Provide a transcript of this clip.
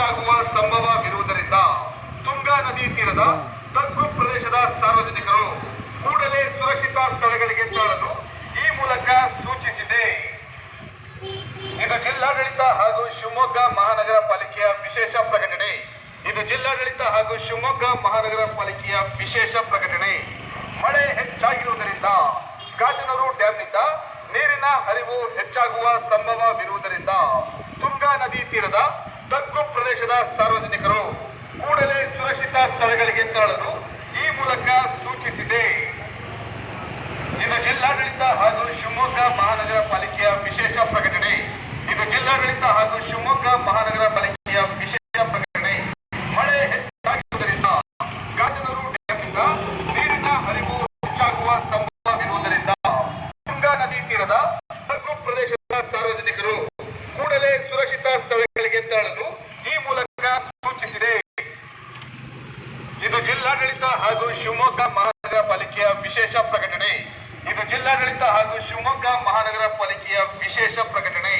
ಹೆಚ್ಚಾಗುವ ಸಂಭವವಿರುವುದರಿಂದ ತುಂಗಾ ನದಿ ತೀರದ ತಗ್ಗು ಪ್ರದೇಶದ ಸಾರ್ವಜನಿಕರು ಕೂಡಲೇ ಸುರಕ್ಷಿತ ಸ್ಥಳಗಳಿಗೆ ತೆರಳಲು ಈ ಮೂಲಕ ಸೂಚಿಸಿದೆ. ಇದು ಜಿಲ್ಲಾಡಳಿತ ಹಾಗೂ ಶಿವಮೊಗ್ಗ ಮಹಾನಗರ ಪಾಲಿಕೆಯ ವಿಶೇಷ ಪ್ರಕಟಣೆ. ಇದು ಜಿಲ್ಲಾಡಳಿತ ಹಾಗೂ ಶಿವಮೊಗ್ಗ ಮಹಾನಗರ ಪಾಲಿಕೆಯ ವಿಶೇಷ ಪ್ರಕಟಣೆ. ಮಳೆ ಹೆಚ್ಚಾಗಿರುವುದರಿಂದ ಗಾಜನೂರು ಡ್ಯಾಂನಿಂದ ನೀರಿನ ಹರಿವು ಹೆಚ್ಚಾಗುವ ಸಂಭವವಿರುವುದರಿಂದ ತುಂಗಾ ನದಿ ತೀರದ ತಗ್ಗು ಪ್ರದೇಶದ ಸಾರ್ವಜನಿಕರು ಕೂಡಲೇ ಸುರಕ್ಷಿತ ಸ್ಥಳಗಳಿಗೆ ತೆರಳಲು ಈ ಮೂಲಕ ಸೂಚಿಸಿದೆ. ಇದು ಜಿಲ್ಲಾಡಳಿತ ಹಾಗೂ ಶಿವಮೊಗ್ಗ ಮಹಾನಗರ ಪಾಲಿಕೆಯ ವಿಶೇಷ ಪ್ರಕಟಣೆ. ಇದು ಜಿಲ್ಲಾಡಳಿತ ಹಾಗೂ ಶಿವಮೊಗ್ಗ ಮಹಾನಗರ ಪಾಲಿಕೆಯ ವಿಶೇಷ ಪ್ರಕಟಣೆ. ಮಳೆ ಹೆಚ್ಚಾಗಿರುವುದರಿಂದ ಗಾಜನೂರು ಡ್ಯಾಂನಿಂದ ನೀರಿನ ಹರಿವು ಹೆಚ್ಚಾಗುವ ಸಂಭವವಿರುವುದರಿಂದ ತುಂಗಾ ನದಿ ತೀರದ ತಗ್ಗು ಪ್ರದೇಶದ ಸಾರ್ವಜನಿಕರು ಕೂಡಲೇ ಸುರಕ್ಷಿತ ಸ್ಥಳಗಳಿಗೆ ತೆರಳಲು ಈ ಮೂಲಕ ಸೂಚಿಸಿದೆ ಇದು ಜಿಲ್ಲಾಡಳಿತ ಹಾಗೂ ಶಿವಮೊಗ್ಗ ಮಹಾನಗರ ಪಾಲಿಕೆಯ ವಿಶೇಷ ಪ್ರಕಟಣೆ. ಇದು ಜಿಲ್ಲಾಡಳಿತ ಹಾಗೂ ಶಿವಮೊಗ್ಗ ಮಹಾನಗರ ಪಾಲಿಕೆಯ ವಿಶೇಷ ಪ್ರಕಟಣೆ.